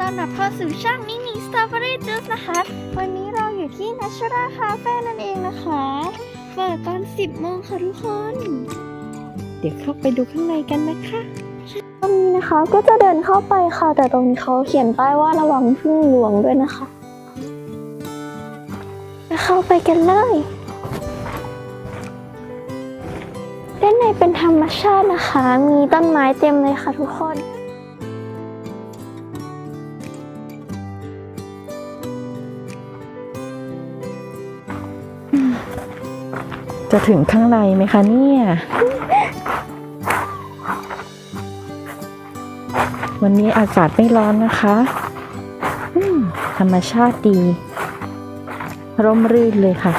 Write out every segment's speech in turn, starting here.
ต้อนรับเข้าสู่ช่องมินิสตรอเบอรี่จูสนะคะ วันนี้เราอยู่ที่ Natural Cafe นั่นเองนะคะ เปิดตอน 10โมงค่ะทุกคน เดี๋ยวเข้าไปดูข้างในกันนะคะตรงนี้นะคะก็จะเดินเข้าไปค่ะ แต่ตรงนี้เขาเขียนป้ายว่าระวังพึ่งหลวงด้วยนะคะไปเข้าไปกันเลยด้านในเป็นธรรมชาตินะคะ มีต้นไม้เต็มเลยค่ะทุกคน จะถึงข้างในไหมคะเนี่ย วันนี้อากาศไม่ร้อนนะคะอืมธรรมชาติดี ร่มรื่นเลยค่ะ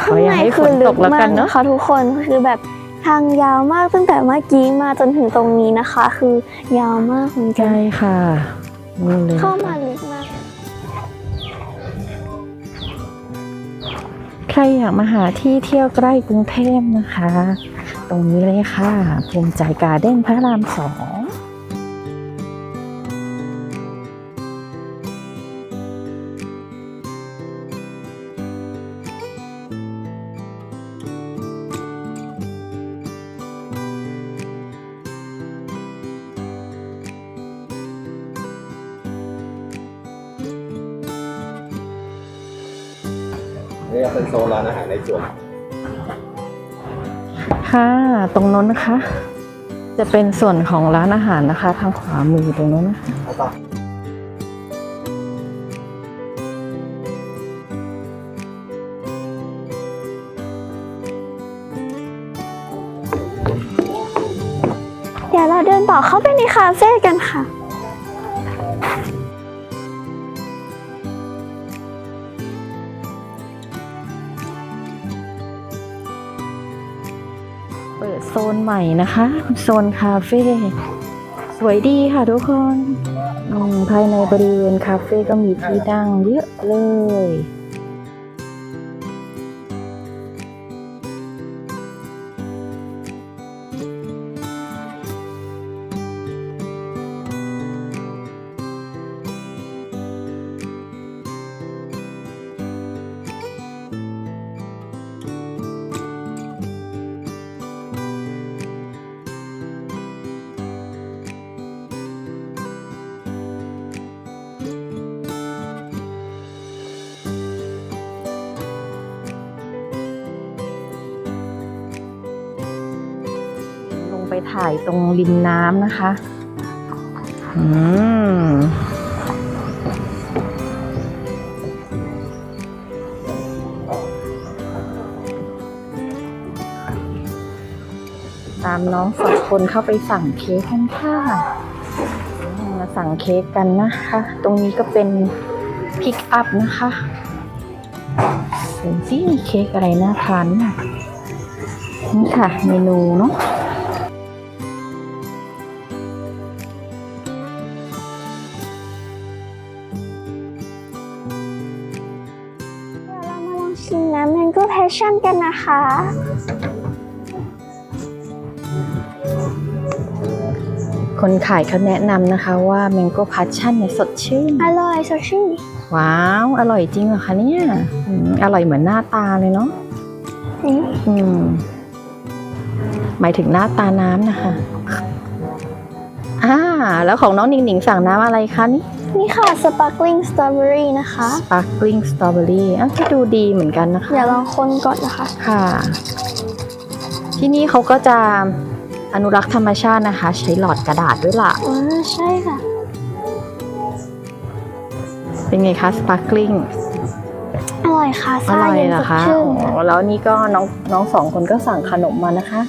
ขออย่าให้ฝนตกแล้วกันเนอะข้างใคือลึกมากนะคะทุกคนคือแบบทางยาวมากตั้งแต่เมื่อกี้มาจนถึงตรงนี้นะคะ คือยาวมากเหมือนกันใช่ค่ะนี่เลยเข้ามาลึก ใครอยากมาหาที่เที่ยวใกล้กรุงเทพนะคะ ตรงนี้เลยค่ะ ภูมิใจการ์เด้นพระรามสอง นี่ก็เป็นโซนร้านอาหารในสวนค่ะตรงนู้นนะคะ จะเป็นส่วนของร้านอาหารนะคะ ทางขวามือตรงนู้นนะคะเอาต่อเดี๋ยวเราเดินต่อเข้าไปในคาเฟ่กันค่ะ โซนใหม่นะคะ โซนคาเฟ่สวยดีค่ะทุกคนภายในบริเวณคาเฟ่ก็มีที่นั่งเยอะเลย ไปถ่ายตรงริมน้ำนะคะ อืมตามน้องสองคนเข้าไปสั่งเค้กกันค่ะมาสั่งเค้กกันนะคะ ตรงนี้ก็เป็นพิกอัพนะคะเห็นสิมีเค้กอะไรน่าทานน่ะนี่ค่ะ เมนูเนาะ Mango Passion กันนะคะ คนขายเขาแนะนำนะคะว่า Mango Passion เนี่ยสดชื่น อร่อยสดชื่น ว้าว อร่อยจริงเหรอคะเนี่ยอืมอร่อยเหมือนหน้าตาเลยเนาะอืม อืม หมายถึงหน้าตาน้ำนะคะ อ่า แล้วของน้องหนิงหนิงสั่งน้ำอะไรคะนี่ นี่ค่ะ Sparkling Strawberry นะคะ Sparkling Strawberry อ้าวก็ดูดีเหมือนกันนะคะ เดี๋ยวลองคนก่อนนะคะ ค่ะ ที่นี่เขาก็จะอนุรักษ์ธรรมชาตินะคะ ใช้หลอดกระดาษด้วยล่ะอ่าใช่ค่ะ เป็นไงคะสปาร์คลิงอร่อยค่ะอซ่าร่อยเย็นเหรสอดคะชื่นอ๋อแล้วนี่ก็น้องน้องสองคนก็สั่งขนมมานะคะ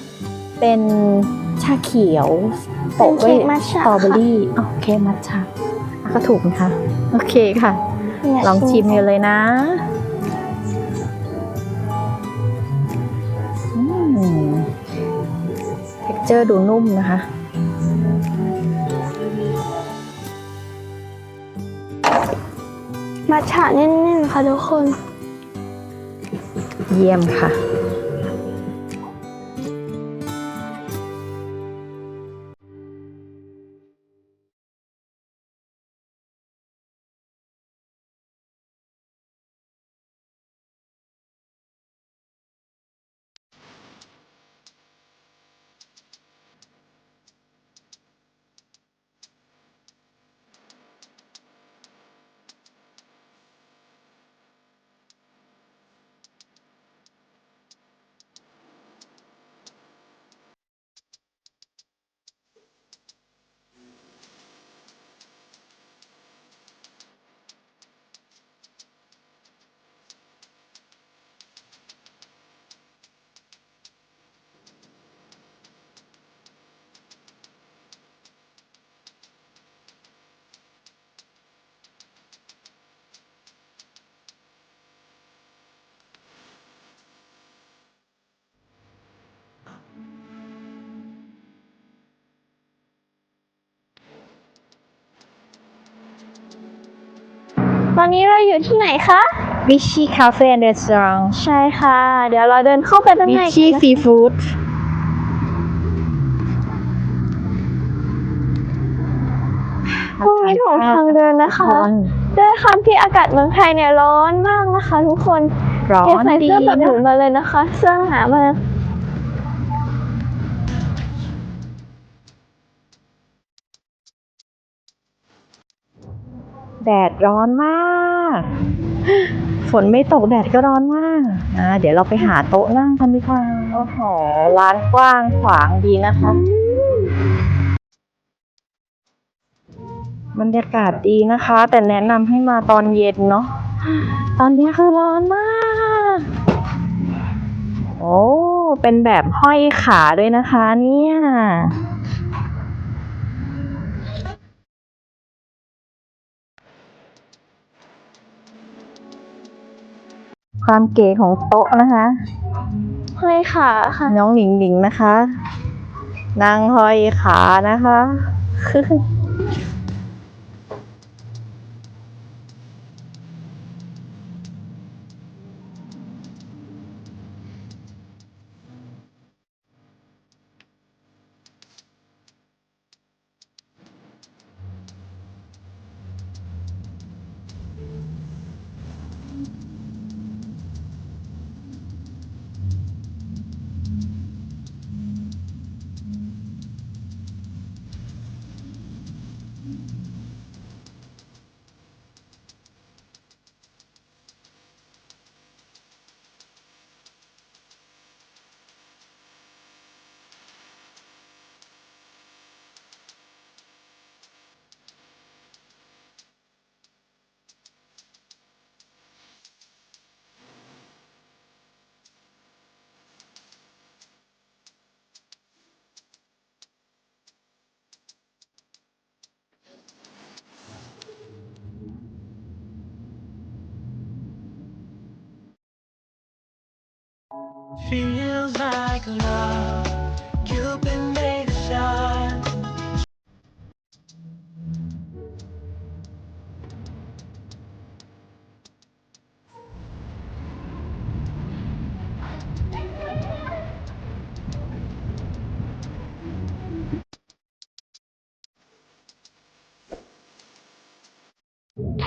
เป็นชาเขียวเป็นโปะด้วเค้ยกมัทสฉะตรอเบอค่ะรี่อ๋อเค้กมัทฉะอะ ก็ถูกนะคะ โอเคค่ะเนี่ยลองชิมกันเลยนะอืมเท็กเจอร์ดูนุ่มนะคะมัทฉะแน่นๆค่ะทุกคน เยี่ยมค่ะ ตอนนี้เราอยู่ที่ไหนคะ วิชีคาเฟ่แอนด์รีสอร์ทใช่ค่ะ เดี๋ยวเราเดินเข้าไปด้านวิในชีกันนะซีฟู้ดพรุ่งนี้ของทางเดินนะคะด้วยความที่อากาศเมืองไทยเนี่ยร้อนมากนะคะ ทุกคนร้ออย่านใส่ดีเสื้อแบบหนะนูมาเลยนะคะ เสื้อหนามา แดดร้อนมาก ฝนไม่ตกแดดก็ร้อนมากอ่าเดี๋ยวเราไปหาโต๊ะนั่งกันดีกว่าโอ้โหร้านกว้างขวางดีนะคะ บรรยากาศดีนะคะ แต่แนะนำให้มาตอนเย็นเนาะตอนนี้คือร้อนมาก โอ้เป็นแบบห้อยขาด้วยนะคะ เนี่ย ความเก๋ของโต๊ะนะคะ ห้อยขาค่ะ น้องหลิงหลิงนะคะ นางห้อยขานะคะ Feels like love.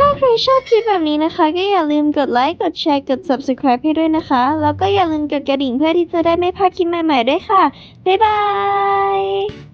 ถ้าใครชอบคลิปแบบนี้นะคะ ก็อย่าลืมกดไลค์ กดแชร์ กด subscribe ให้ด้วยนะคะ แล้วก็อย่าลืมกดกระดิ่งเพื่อที่จะได้ไม่พลาดคลิปใหม่ๆด้วยค่ะ บ๊ายบาย